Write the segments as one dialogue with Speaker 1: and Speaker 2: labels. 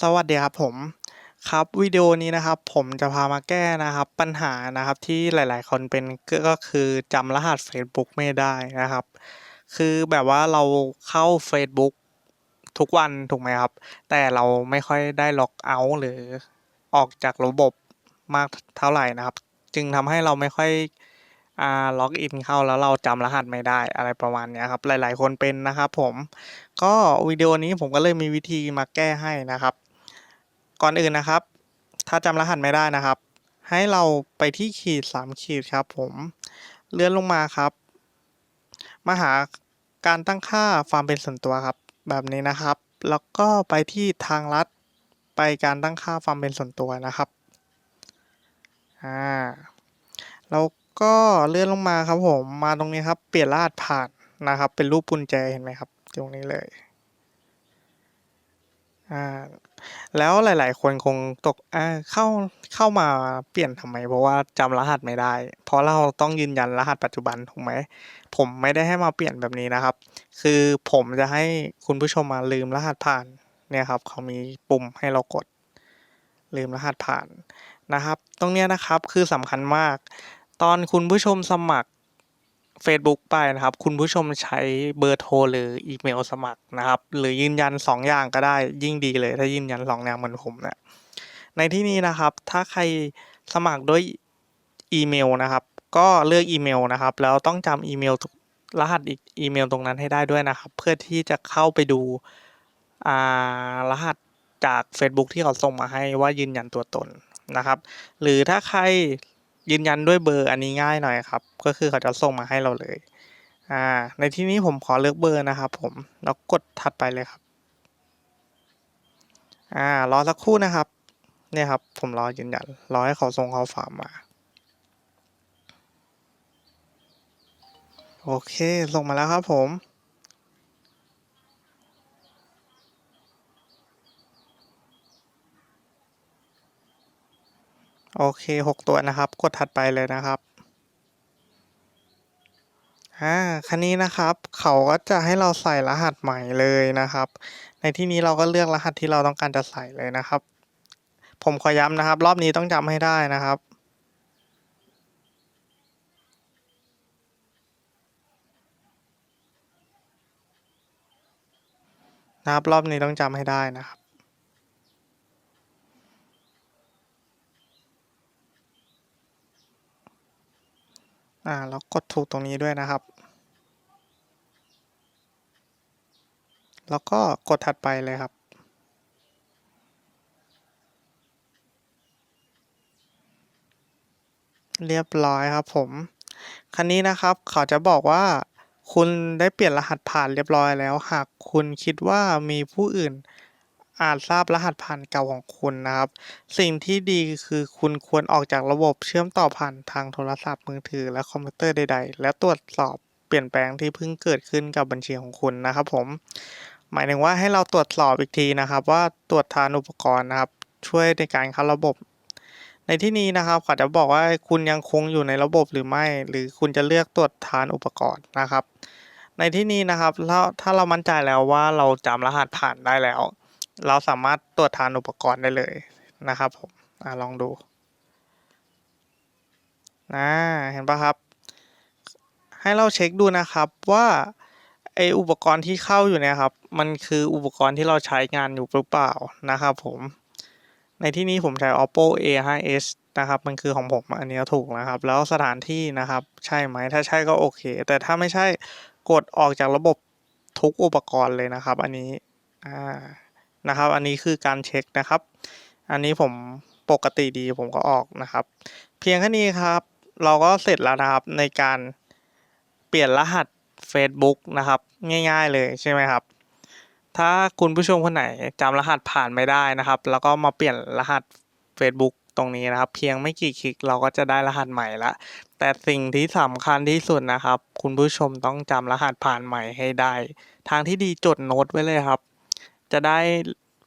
Speaker 1: สวัสดีครับผมครับวิดีโอนี้นะครับผมจะพามาแก้นะครับปัญหานะครับที่หลาย ๆ คนเป็นก็คือจำรหัส Facebook ไม่ได้นะครับ คือแบบว่าเราเข้า Facebook ทุกวันถูกไหมครับ แต่เราไม่ค่อยได้ล็อกเอาท์หรือออกจากระบบมากเท่าไหร่นะครับ จึงทำให้เราไม่ค่อยอ่าล็อกอินเข้าแล้วเราจำรหัสไม่ได้อะไรประมาณนี้ครับหลาย ๆ คนเป็นนะครับผมก็วิดีโอนี้ผมก็เลยมีวิธีมาแก้ให้นะครับ ก่อนอื่นนะครับ ถ้าจำรหัสไม่ได้นะครับ ให้เราไปที่ขีดสามขีดครับผมเลื่อนลงมาครับ มาหาการตั้งค่าความเป็นส่วนตัวครับ แบบนี้นะครับ แล้วก็ไปที่ทางลัดไปการตั้งค่าความเป็นส่วนตัวนะครับอ่าแล้วก็เลื่อนลงมาครับผมมาตรงนี้ครับ เปลี่ยนรหัสผ่านนะครับ เป็นรูปกุญแจเห็นไหมครับ ตรงนี้เลยอ่า แล้วหลาย ๆ คนคงตกอ่าเข้าเข้ามาเปลี่ยนทำไม เพราะว่าจำรหัสไม่ได้ เพราะเราต้องยืนยันรหัสปัจจุบันถูกไหมผมไม่ได้ให้มาเปลี่ยนแบบนี้นะครับ คือผมจะให้คุณผู้ชมมาลืมรหัสผ่านเนี่ยครับเขามีปุ่มให้เรากด ลืมรหัสผ่านนะครับ ตรงเนี้ยนะครับคือสำคัญมาก ตอนคุณผู้ชมสมัคร Facebook ไปนะครับ คุณผู้ชมใช้เบอร์โทรหรืออีเมลสมัครนะครับ หรือยืนยัน 2 อย่างก็ได้ยิ่งดีเลย ถ้ายืนยัน2อย่างเหมือนผมเนี่ยในที่นี้นะครับ ถ้าใครสมัครด้วยอีเมลนะครับ ก็เลือกอีเมลนะครับ แล้วต้องจำอีเมลรหัสอีกอีเมลตรงนั้นให้ได้ด้วยนะครับ เพื่อที่จะเข้าไปดูอ่ารหัสจาก Facebook ที่เขาส่งมาให้ว่ายืนยันตัวตนนะครับ หรือถ้าใคร ยืนยันด้วยเบอร์อันนี้ง่ายหน่อยครับ ก็คือเขาจะส่งมาให้เราเลย อ่า ในที่นี้ผมขอเลือกเบอร์นะครับผม แล้วกดถัดไปเลยครับ อ่า รอสักครู่นะครับ เนี่ยครับ ผมรอยืนยัน รอให้เขาส่งข้อความมา โอเค ส่งมาแล้วครับผม โอเคหกตัวนะครับ กดถัดไปเลยนะครับอ่าคันนี้นะครับ เขาก็จะให้เราใส่รหัสใหม่เลยนะครับ ในที่นี้เราก็เลือกรหัสที่เราต้องการจะใส่เลยนะครับ ผมขอย้ำนะครับ รอบนี้ต้องจำให้ได้นะครับนะครับรอบนี้ต้องจำให้ได้นะครับ อ่าแล้วกดถูกตรงนี้ด้วยนะครับ แล้วก็กดถัดไปเลยครับ เรียบร้อยครับผมคันนี้นะครับเขาจะบอกว่าคุณได้เปลี่ยนรหัสผ่านเรียบร้อยแล้ว หากคุณคิดว่ามีผู้อื่น อาจทราบรหัสผ่านเก่าของคุณนะครับ สิ่งที่ดีคือคุณควรออกจากระบบเชื่อมต่อผ่านทางโทรศัพท์มือถือและคอมพิวเตอร์ใด ๆ และตรวจสอบเปลี่ยนแปลงที่เพิ่งเกิดขึ้นกับบัญชีของคุณนะครับผม หมายถึงว่าให้เราตรวจสอบอีกทีนะครับ ว่าตรวจทานอุปกรณ์นะครับ ช่วยในการเข้าระบบ ในที่นี้นะครับขาจะบอกว่าคุณยังคงอยู่ในระบบหรือไม่ หรือคุณจะเลือกตรวจทานอุปกรณ์นะครับ ในที่นี้นะครับถ้าถ้าเรามั่นใจแล้วว่าเราจำรหัสผ่านได้แล้ว เราสามารถตรวจทานอุปกรณ์ได้เลยนะครับผมอลองดูนะเห็นปะครับ ให้เราเช็คดูนะครับว่าไออุปกรณ์ที่เข้าอยู่เนี่ยครับ มันคืออุปกรณ์ที่เราใช้งานอยู่หรือเปล่านะครับผมในที่นี้ผมใช้ oppo a5s นะครับ มันคือของผมอันนี้ถูกนะครับ แล้วสถานที่นะครับ ใช่ไหมถ้าใช่ก็โอเค แต่ถ้าไม่ใช่กดออกจากระบบทุกอุปกรณ์เลยนะครับ อันนี้อ่า นะครับ อันนี้คือการเช็คนะครับ อันนี้ผมปกติดีผมก็ออกนะครับ เพียงแค่นี้ครับ เราก็เสร็จแล้วนะครับในการเปลี่ยนรหัส Facebook นะครับ ง่าย ๆเลยใช่ไหมครับ ถ้าคุณผู้ชมคนไหนจำรหัสผ่านไม่ได้นะครับ แล้วก็มาเปลี่ยนรหัส Facebook ตรงนี้นะครับ เพียงไม่กี่คลิกเราก็จะได้รหัสใหม่ละแต่สิ่งที่สำคัญที่สุดนะครับ คุณผู้ชมต้องจำรหัสผ่านใหม่ให้ได้ ทางที่ดีจดโน้ตไว้เลยครับ จะได้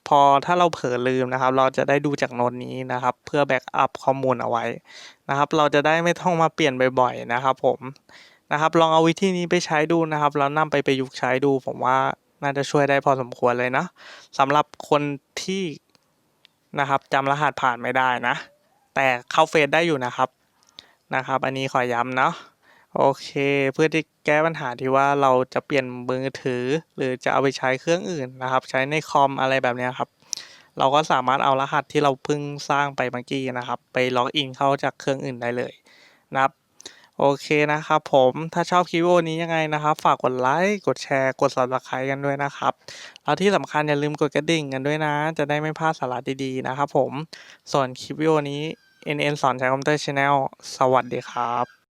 Speaker 1: พอถ้าเราเผลอลืมนะครับ เราจะได้ดูจากโน้ตนี้นะครับ เพื่อแบ็กอัพข้อมูลเอาไว้นะครับ เราจะได้ไม่ต้องมาเปลี่ยนบ่อยๆนะครับผมนะครับ ลองเอาวิธีนี้ไปใช้ดูนะครับ แล้วนำไปประยุกต์ใช้ดู ผมว่าน่าจะช่วยได้พอสมควรเลยนะสำหรับคนที่นะครับจำรหัสผ่านไม่ได้นะ แต่เข้าเฟซได้อยู่นะครับนะครับ อันนี้ขอย้ำเนาะ โอเค เพื่อที่แก้ปัญหาที่ว่าเราจะเปลี่ยนมือถือ หรือจะเอาไปใช้เครื่องอื่นนะครับ ใช้ในคอมอะไรแบบนี้ครับ เราก็สามารถเอารหัสที่เราเพิ่งสร้างไปเมื่อกี้นะครับ ไปล็อกอินเข้าจากเครื่องอื่นได้เลยนะครับ โอเคนะครับผมถ้าชอบคลิปวิดีโอนี้ยังไงนะครับ ฝากกดไลค์กดแชร์กด subscribe กันด้วยนะครับ แล้วที่สำคัญอย่าลืมกดกระดิ่งกันด้วยนะ จะได้ไม่พลาดสาระดีๆนะครับผมส่วนคลิปวิดีโอนี้ NN สอนใช้คอมพิวเตอร์ Channel สวัสดีครับ